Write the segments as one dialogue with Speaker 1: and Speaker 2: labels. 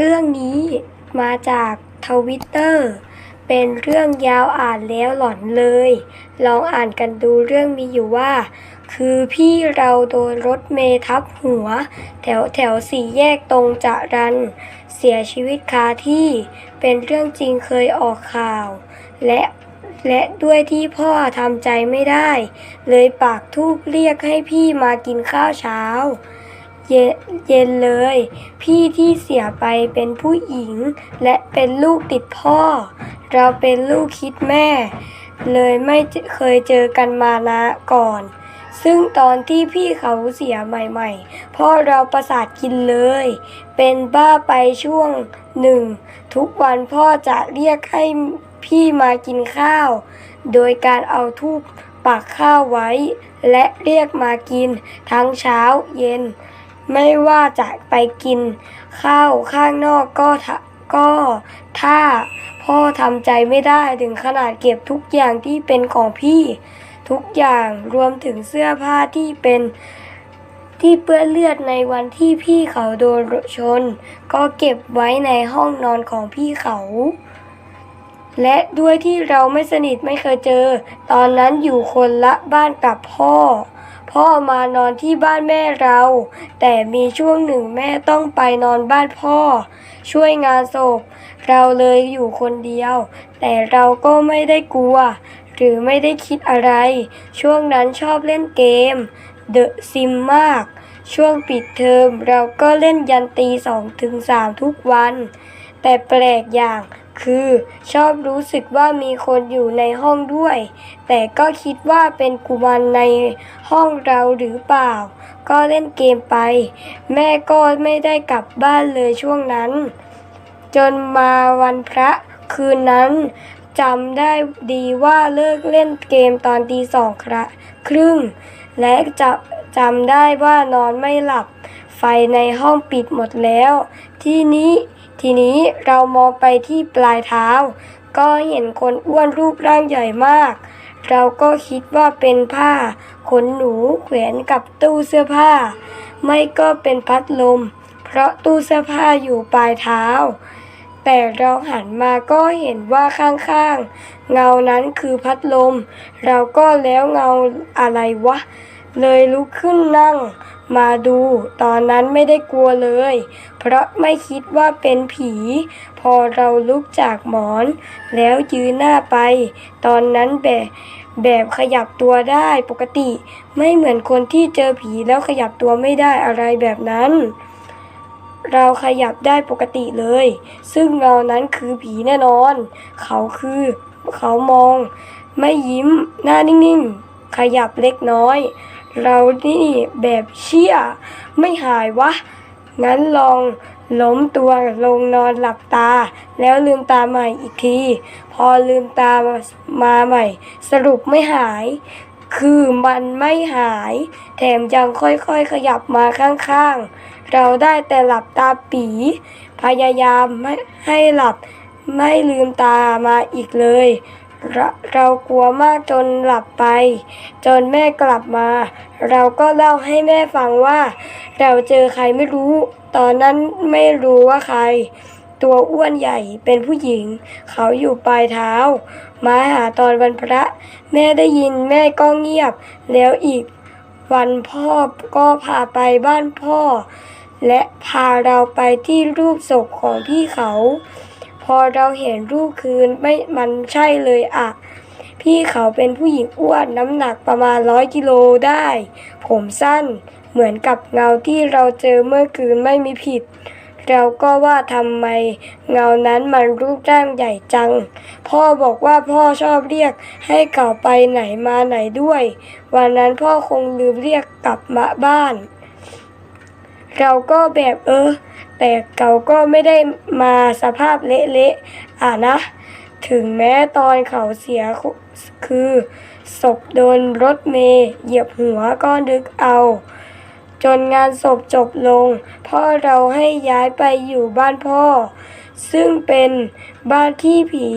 Speaker 1: รื่องนี้มาจากทวิตเตอร์เป็นเรื่องยาวอ่านแล้วหลอนเลย ลองอ่านกันดูเรื่องมีอยู่ว่า คือพี่เราโดนรถเมทับหัว แถวแถวสี่แยกตรงจะรัน เสียชีวิตคาที่ เป็นเรื่องจริงเคยออกข่าว และและด้วยที่พ่อทำใจไม่ได้ เลยปากทูบเรียกให้พี่มากินข้าวเช้า เย็นเลย พี่ที่เสียไปเป็นผู้หญิง และเป็นลูกติดพ่อ เราเป็นลูกคิดแม่ เลยไม่เคยเจอกันมานะก่อน ซึ่งตอนที่พี่เขาเสียใหม่ๆพ่อเราประสาทกินเลย เป็นบ้าไปช่วงหนึ่ง ทุกวันพ่อจะเรียกให้พี่มากินข้าว โดยการเอาทูบปักข้าวไว้ และเรียกมากินทั้งเช้าเย็น ไม่ว่าจะไปกินข้าวข้างนอกก็ก็ถ้าพ่อทำใจไม่ได้ถึงขนาดเก็บทุกอย่างที่เป็นของพี่ทุกอย่างรวมถึงเสื้อผ้าที่เป็นที่เปื้อนเลือดในวันที่พี่เขาโดนรถชน ก็เก็บไว้ในห้องนอนของพี่เขา และด้วยที่เราไม่สนิทไม่เคยเจอ ตอนนั้นอยู่คนละบ้านกับพ่อ พ่อมานอนที่บ้านแม่เรา แต่มีช่วงหนึ่งแม่ต้องไปนอนบ้านพ่อ ช่วยงานศพ เราเลยอยู่คนเดียว แต่เราก็ไม่ได้กลัว หรือไม่ได้คิดอะไร ช่วงนั้นชอบเล่นเกม เดอะซิมมาก ช่วงปิดเทอมเราก็เล่นยันตีสองถึงสามทุกวัน แต่แปลกอย่าง คือ ชอบรู้สึกว่ามีคนอยู่ในห้องด้วย แต่ก็คิดว่าเป็นกุมารในห้องเราหรือเปล่า ก็เล่นเกมไป แม่ก็ไม่ได้กลับบ้านเลยช่วงนั้น จนมาวันพระคืนนั้นจำได้ดีว่าเลิกเล่นเกมตอนตีสองครครึ่ง และจะจำได้ว่านอนไม่หลับ ไฟในห้องปิดหมดแล้ว ที่นี้ ทีนี้เรามองไปที่ปลายเท้า ก็เห็นคนอ้วนรูปร่างใหญ่มาก เราก็คิดว่าเป็นผ้า ขนหนูแขวนกับตู้เสื้อผ้า ไม่ก็เป็นพัดลม เพราะตู้เสื้อผ้าอยู่ปลายเท้า แต่เราหันมาก็เห็นว่าข้างๆ เงานั้นคือพัดลม เราก็แล้วเงาอะไรวะ เลยลุกขึ้นนั่ง มาดู ตอนนั้นไม่ได้กลัวเลย เพราะไม่คิดว่าเป็นผี พอเราลุกจากหมอน แล้วยืนหน้าไป ตอนนั้นแบบแบบขยับตัวได้ปกติ ไม่เหมือนคนที่เจอผีแล้วขยับตัวไม่ได้อะไรแบบนั้น เราขยับได้ปกติเลย ซึ่งเงานั้นคือผีแน่นอน เขาคือเขามอง ไม่ยิ้มหน้านิ่งๆขยับเล็กน้อย เรานี่แบบเชี่ยไม่หายวะ งั้นลองล้มตัวลงนอนหลับตา แล้วลืมตาใหม่อีกที พอลืมตามาใหม่ สรุปไม่หาย คือมันไม่หาย แถมยังค่อยๆขยับมาข้างๆ เราได้แต่หลับตาปี พยายามไม่ให้หลับไม่ลืมตามาอีกเลย เราเรากลัวมากจนหลับไป จนแม่กลับมา เราก็เล่าให้แม่ฟังว่า เราเจอใครไม่รู้ ตอนนั้นไม่รู้ว่าใคร ตัวอ้วนใหญ่เป็นผู้หญิง เขาอยู่ปลายเท้า มาหาตอนวันพระ แม่ได้ยินแม่ก็เงียบ แล้วอีกวันพ่อก็พาไปบ้านพ่อ และพาเราไปที่รูปศพของพี่เขา อเราเห็นรูปคืนไม่มันใช่เลยอะพี่เขาเป็นผู้หญิงอ้วนน้ำหนักประมาณร้อยกิโลได้ ผมสั้นเหมือนกับเงาที่เราเจอเมื่อคืนไม่มีผิด เราก็ว่าทำไมเงานั้นมันรูปร่างใหญ่จัง พ่อบอกว่าพ่อชอบเรียกให้เขาไปไหนมาไหนด้วย วันนั้นพ่อคงลืมเรียกกลับมาบ้าน เราก็แบบเออ แต่เขาก็ไม่ได้มาสภาพเละๆอะนะ ถึงแม้ตอนเขาเสียคือศพโดนรถเมย์เหยียบหัวก็นึกเอา จนงานศพจบลง พ่อเราให้ย้ายไปอยู่บ้านพ่อ ซึ่งเป็นบ้านที่ผี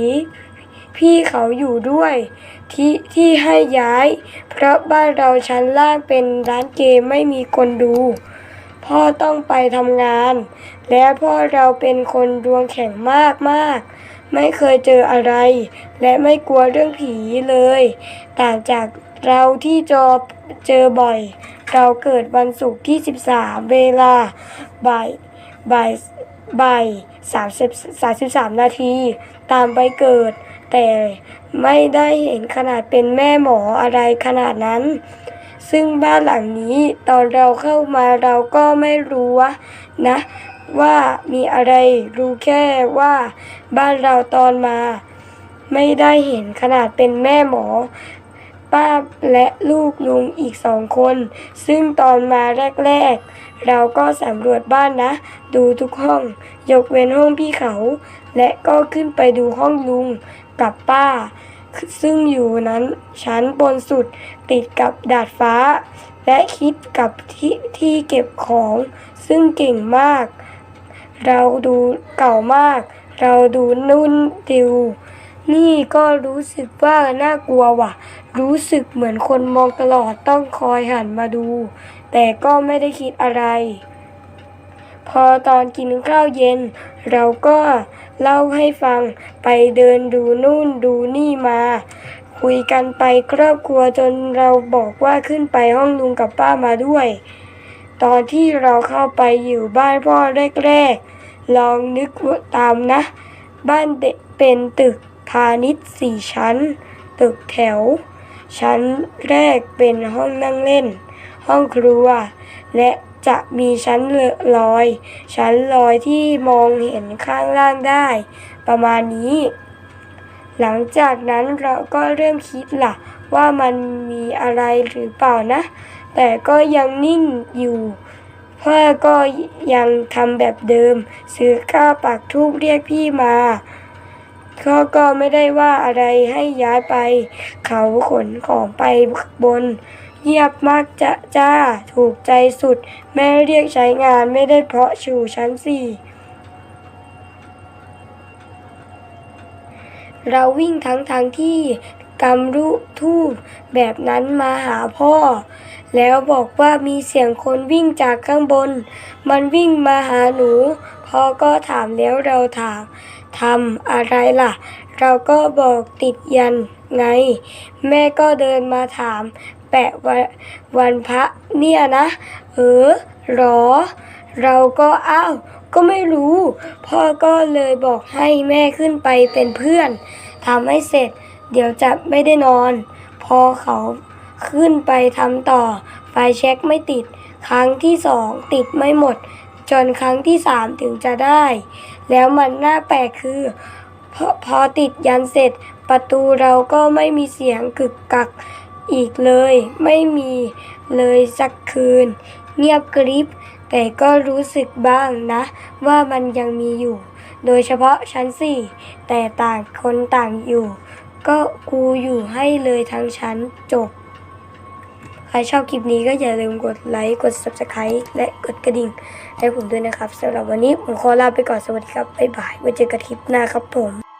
Speaker 1: พี่เขาอยู่ด้วยที่ที่ให้ย้าย เพราะบ้านเราชั้นล่างเป็นร้านเกมไม่มีคนดู พ่อต้องไปทำงาน และพ่อเราเป็นคนดวงแข็งมากมากๆไม่เคยเจออะไร และไม่กลัวเรื่องผีเลย ต่างจากเราที่จอเจอบ่อย เราเกิดวันศุกร์ที่ 13 เวลาบ่ายบ่ายบ่าย30 33นาที ตามไปเกิด แต่ไม่ได้เห็นขนาดเป็นแม่หมออะไรขนาดนั้น ซึ่งบ้านหลังนี้ตอนเราเข้ามาเราก็ไม่รู้นะ ว่ามีอะไรรู้แค่ว่าบ้านเราตอนมา ไม่ได้เห็นขนาดเป็นแม่หมอ ป้าและลูกลุงอีกสองคน ซึ่งตอนมาแรก ๆ เราก็สำรวจบ้านนะ ดูทุกห้อง ยกเว้นห้องพี่เขา และก็ขึ้นไปดูห้องลุงกับป้า ซึ่งอยู่นั้นชั้นบนสุดติดกับดาดฟ้า และคิดกับที่ที่เก็บของ ซึ่งเก่งมาก เราดูเก่ามาก เราดูนุ่นติว นี่ก็รู้สึกว่าน่ากลัวว่ะ รู้สึกเหมือนคนมองตลอดต้องคอยหันมาดู แต่ก็ไม่ได้คิดอะไร พอตอนกินข้าวเย็น เราก็เล่าให้ฟังไปเดินดูนู่นดูนี่มาคุยกันไปครอบครัวจนเราบอกว่าขึ้นไปห้องลุงกับป้ามาด้วย ตอนที่เราเข้าไปอยู่บ้านพ่อแรกๆ ลองนึกตามนะ บ้านเป็นตึกพาณิชย์สี่ชั้น ตึกแถว ชั้นแรกเป็นห้องนั่งเล่น ห้องครัว และจะมีชั้นลอย ชั้นลอยที่มองเห็นข้างล่างได้ ประมาณนี้ หลังจากนั้นเราก็เริ่มคิดล่ะ ว่ามันมีอะไรหรือเปล่านะ แต่ก็ยังนิ่งอยู่ พ่อก็ยังทำแบบเดิม ซื้อข้าวปักทูบเรียกพี่มาเขาก็ไม่ได้ว่าอะไรให้ย้ายไป เขาขนของไปบนเงียบมากจะจ้า ถูกใจสุด แม่เรียกใช้งานไม่ได้เพราะชูชั้นสี่เราวิ่งทั้งทางที่ กำรุทูบแบบนั้นมาหาพ่อ แล้วบอกว่ามีเสียงคนวิ่งจากข้างบน มันวิ่งมาหาหนูพ่อก็ถามแล้วเราถามทำอะไรล่ะ เราก็บอกติดยันไง แม่ก็เดินมาถาม แปะวันวันพระเนี่ยนะเออหรอ เราก็อ้าวก็ไม่รู้ พ่อก็เลยบอกให้แม่ขึ้นไปเป็นเพื่อนทำให้เสร็จ เดี๋ยวจะไม่ได้นอน พอเขาขึ้นไปทำต่อ ไฟเช็คไม่ติด ครั้งที่สองติดไม่หมด จนครั้งที่สามถึงจะได้ แล้วมันน่าแปลกคือพอพอติดยันเสร็จ ประตูเราก็ไม่มีเสียงกึกกักอีกเลย ไม่มีเลยสักคืน เงียบกริบ แต่ก็รู้สึกบ้างนะ ว่ามันยังมีอยู่ โดยเฉพาะชั้นสี่แต่ต่างคนต่างอยู่ ก็กูอยู่ให้เลยทั้งชั้นจบ ใครชอบคลิปนี้ก็อย่าลืมกดไลค์กด subscribe และกดกระดิ่งให้ผมด้วยนะครับสำหรับวันนี้ผมขอลาไปก่อนสวัสดีครับ บ๊ายบายไว้เจอกันคลิปหน้าครับผม